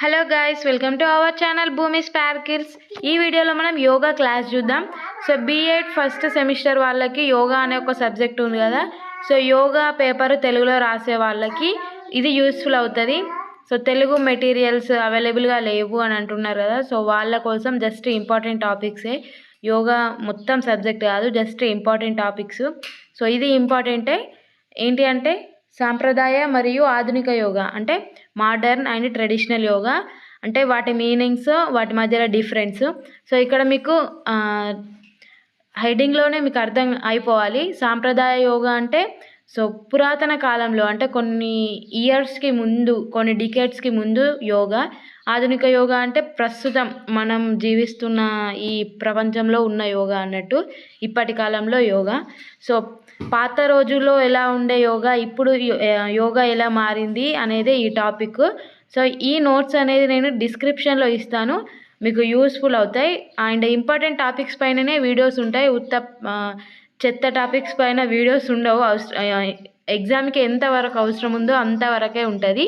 Hello guys welcome to our channel Bhoomi sparkles ఈ వీడియోలో మనం యోగా క్లాస్ చూద్దాం. So B Ed first semester వాళ్ళకి యోగా అనే ఒక సబ్జెక్ట్ ఉంది కదా. సో యోగా పేపర్ తెలుగులో రాసే వాళ్ళకి ఇది యూస్ఫుల్ అవుతుంది. సో తెలుగు మెటీరియల్స్ అవైలబుల్గా లేవు అని అంటున్నారు కదా. సో వాళ్ళ కోసం జస్ట్ ఇంపార్టెంట్ టాపిక్సే యోగా మొత్తం సబ్జెక్ట్ కాదు జస్ట్ ఇంపార్టెంట్ టాపిక్స్ సో ఇది ఇంపార్టెంటే ఏంటి అంటే సాంప్రదాయ మరియు ఆధునిక యోగా అంటే మోడర్న్ అండ్ ట్రెడిషనల్ యోగా. అంటే వాటి మీనింగ్స్ వాటి మధ్యలో డిఫరెన్స్ సో ఇక్కడ మీకు హెడ్డింగ్లోనే మీకు అర్థం అయిపోవాలి. సాంప్రదాయ యోగా అంటే సో పురాతన కాలంలో అంటే కొన్ని ఇయర్స్కి ముందు కొన్ని డికేట్స్కి ముందు యోగా ఆధునిక యోగా అంటే ప్రస్తుతం మనం జీవిస్తున్న ఈ ప్రపంచంలో ఉన్న యోగా అన్నట్టు ఇప్పటి కాలంలో యోగా. సో పాత రోజుల్లో ఎలా ఉండే యోగా ఇప్పుడు యోగా ఎలా మారింది అనేది ఈ టాపిక్. సో ఈ నోట్స్ అనేది నేను డిస్క్రిప్షన్లో ఇస్తాను. మీకు యూస్ఫుల్ అవుతాయి. అండ్ ఇంపార్టెంట్ టాపిక్స్ పైననే వీడియోస్ ఉంటాయి. ఉత్త చెత్త టాపిక్స్ పైన వీడియోస్ ఉండవు. ఎగ్జామ్కి ఎంతవరకు అవసరం ఉందో అంతవరకే ఉంటుంది.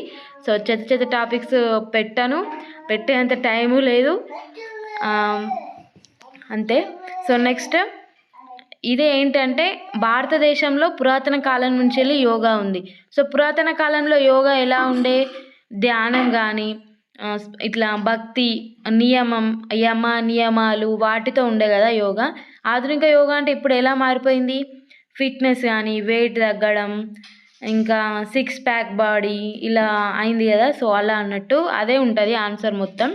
సో చెత్త చెత్త టాపిక్స్ పెట్టాను. పెట్టేంత టైము లేదు. అంతే. సో నెక్స్ట్ ఇదే ఏంటంటే భారతదేశంలో పురాతన కాలం నుంచి వెళ్ళి యోగా ఉంది. సో పురాతన కాలంలో యోగా ఎలా ఉండే? ధ్యానం కానీ ఇట్లా భక్తి నియమం యమ నియమాలు వాటితో ఉండే కదా యోగా. ఆధునిక యోగా అంటే ఇప్పుడు ఎలా మారిపోయింది? ఫిట్నెస్ కానీ వెయిట్ తగ్గడం ఇంకా సిక్స్ ప్యాక్ బాడీ ఇలా అయింది కదా సో అలా అన్నట్టు అదే ఉంటుంది ఆన్సర్ మొత్తం.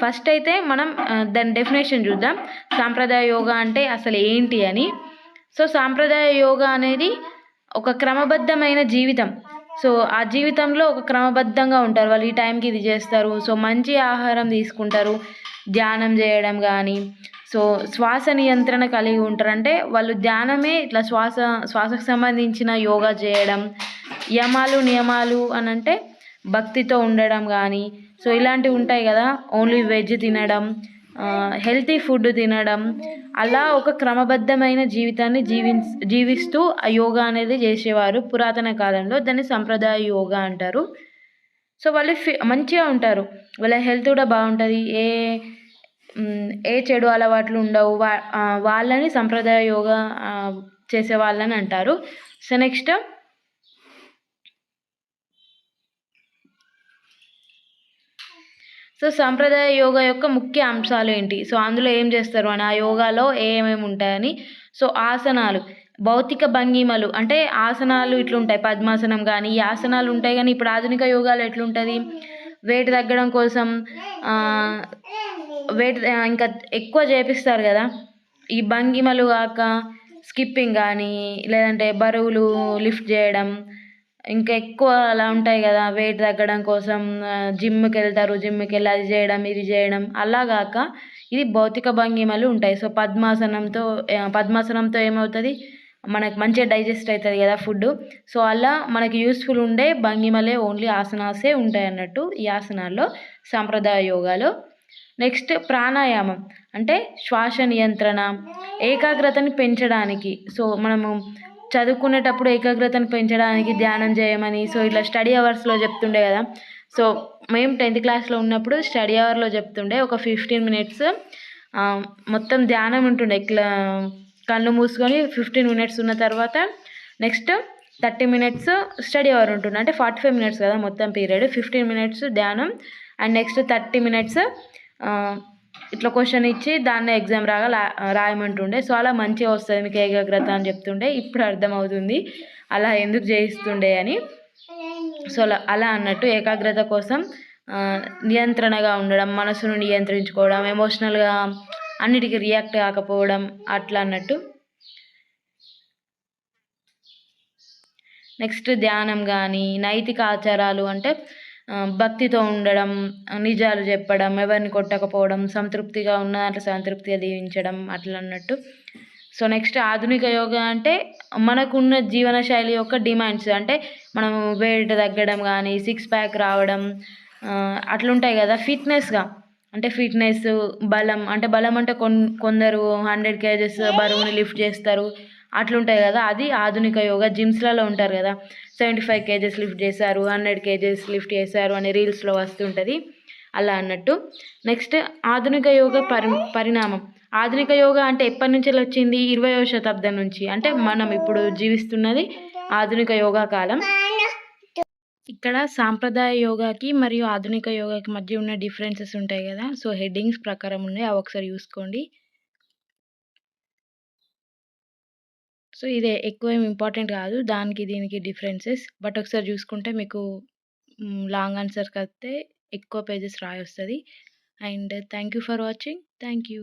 ఫస్ట్ అయితే మనం దాని డెఫినేషన్ చూద్దాం. సాంప్రదాయ యోగా అంటే అసలు ఏంటి అని. సో సాంప్రదాయ యోగా అనేది ఒక క్రమబద్ధమైన జీవితం. సో ఆ జీవితంలో ఒక క్రమబద్ధంగా ఉంటారు. వాళ్ళు ఈ టైంకి ఇది చేస్తారు. సో మంచి ఆహారం తీసుకుంటారు. ధ్యానం చేయడం కానీ సో శ్వాస నియంత్రణ కలిగి ఉంటారు. అంటే వాళ్ళు ధ్యానమే ఇట్లా శ్వాస శ్వాసకు సంబంధించిన యోగా చేయడం యమాలు నియమాలు అని అంటే భక్తితో ఉండడం కానీ సో ఇలాంటివి ఉంటాయి కదా. ఓన్లీ వెజ్ తినడం హెల్తీ ఫుడ్ తినడం. అలా ఒక క్రమబద్ధమైన జీవితాన్ని జీవి జీవిస్తూ ఆ యోగా అనేది చేసేవారు. పురాతన కాలంలో దాన్ని సంప్రదాయ యోగా అంటారు. సో వాళ్ళు ఫి మంచిగా ఉంటారు. వాళ్ళ హెల్త్ కూడా బాగుంటుంది. ఏ ఏ చెడు అలవాట్లు ఉండవు. వా వాళ్ళని సంప్రదాయ యోగా చేసే వాళ్ళని అంటారు. సో నెక్స్ట్ సో సాంప్రదాయ యోగా యొక్క ముఖ్య అంశాలు ఏంటి? సో అందులో ఏం చేస్తారు? అని ఆ యోగాలో ఏమేమి ఉంటాయని? సో ఆసనాలు. భౌతిక భంగిమలు. అంటే ఆసనాలు ఇట్లుంటాయి. పద్మాసనం కానీ ఈ ఆసనాలు ఉంటాయి కానీ ఇప్పుడు ఆధునిక యోగాలు ఎట్లుంటుంది? వెయిట్ తగ్గడం కోసం వెయిట్ ఇంకా ఎక్కువ చేపిస్తారు కదా? ఈ భంగిమలు కాక స్కిప్పింగ్ కానీ లేదంటే బరువులు లిఫ్ట్ చేయడం ఇంకా ఎక్కువ అలా ఉంటాయి కదా వెయిట్ తగ్గడం కోసం జిమ్కి వెళ్తారు జిమ్కి వెళ్ళి అది చేయడం ఇది చేయడం అలా కాక ఇది భౌతిక భంగిమలు ఉంటాయి. సో పద్మాసనంతో పద్మాసనంతో ఏమవుతుంది? మనకు మంచిగా డైజెస్ట్ అవుతుంది కదా ఫుడ్. సో అలా మనకి యూస్ఫుల్ ఉండే భంగిమలే ఓన్లీ ఆసనాసే ఉంటాయి అన్నట్టు ఈ ఆసనాల్లో సాంప్రదాయ యోగాలో. నెక్స్ట్ ప్రాణాయామం. అంటే శ్వాస నియంత్రణ ఏకాగ్రతని పెంచడానికి. సో మనము చదువుకునేటప్పుడు ఏకాగ్రతను పెంచడానికి ధ్యానం చేయమని సో ఇట్లా స్టడీ అవర్స్లో చెప్తుండే కదా. సో మేము టెన్త్ క్లాస్లో ఉన్నప్పుడు స్టడీ అవర్లో చెప్తుండే ఒక ఫిఫ్టీన్ మినిట్స్ మొత్తం ధ్యానం ఉంటుండే. ఇట్లా కళ్ళు మూసుకొని ఫిఫ్టీన్ మినిట్స్ ఉన్న తర్వాత next thirty minutes study hour ఉంటుండే. అంటే ఫార్టీ ఫైవ్ మినిట్స్ కదా మొత్తం పీరియడ్. ఫిఫ్టీన్ మినిట్స్ ధ్యానం అండ్ నెక్స్ట్ థర్టీ మినిట్స్ ఇట్లా క్వశ్చన్ ఇచ్చి దాన్ని ఎగ్జామ్ రాగా రాయమంటుండే. సో అలా మంచిగా వస్తుంది మీకు ఏకాగ్రత అని చెప్తుండే. ఇప్పుడు అర్థమవుతుంది. అలా ఎందుకు చేయిస్తుండే అని. సో అలా అలా అన్నట్టు ఏకాగ్రత కోసం నియంత్రణగా ఉండడం మనసును నియంత్రించుకోవడం ఎమోషనల్గా అన్నిటికీ రియాక్ట్ కాకపోవడం అట్లా అన్నట్టు. నెక్స్ట్ ధ్యానం కానీ నైతిక ఆచారాలు అంటే భక్తితో ఉండడం నిజాలు చెప్పడం ఎవరిని కొట్టకపోవడం సంతృప్తిగా ఉన్న దాంట్లో సంతృప్తిగా జీవించడం అట్లా అన్నట్టు. సో నెక్స్ట్ ఆధునిక యోగా అంటే మనకున్న జీవన శైలి యొక్క డిమాండ్స్. అంటే మనం వెయిట్ తగ్గడం కానీ సిక్స్ ప్యాక్ రావడం అట్లుంటాయి కదా ఫిట్నెస్గా. అంటే ఫిట్నెస్ బలం అంటే బలం అంటే కొన్ కొందరు హండ్రెడ్ కేజెస్ బరువుని లిఫ్ట్ చేస్తారు. అట్లుంటాయి కదా అది ఆధునిక యోగా జిమ్స్లలో ఉంటారు కదా. సెవెంటీ ఫైవ్ కేజెస్ లిఫ్ట్ చేశారు హండ్రెడ్ కేజెస్ లిఫ్ట్ చేశారు అనే రీల్స్లో వస్తుంటుంది. అలా అన్నట్టు. నెక్స్ట్ ఆధునిక యోగ పరి పరిణామం. ఆధునిక యోగా అంటే ఎప్పటి నుంచి వచ్చింది? ఇరవయో శతాబ్దం నుంచి. అంటే మనం ఇప్పుడు జీవిస్తున్నది ఆధునిక యోగా కాలం. ఇక్కడ సాంప్రదాయ యోగాకి మరియు ఆధునిక యోగాకి మధ్య ఉన్న డిఫరెన్సెస్ ఉంటాయి కదా. సో హెడ్డింగ్స్ ప్రకారం ఉన్నాయి. అవి ఒకసారి చూసుకోండి. సో ఇది ఎక్కువ ఏమి ఇంపార్టెంట్ కాదు. దానికి దీనికి డిఫరెన్సెస్. బట్ ఒకసారి చూసుకుంటే మీకు లాంగ్ ఆన్సర్కి కడితే ఎక్కువ pages రాయొస్తుంది. And thank you for watching. Thank you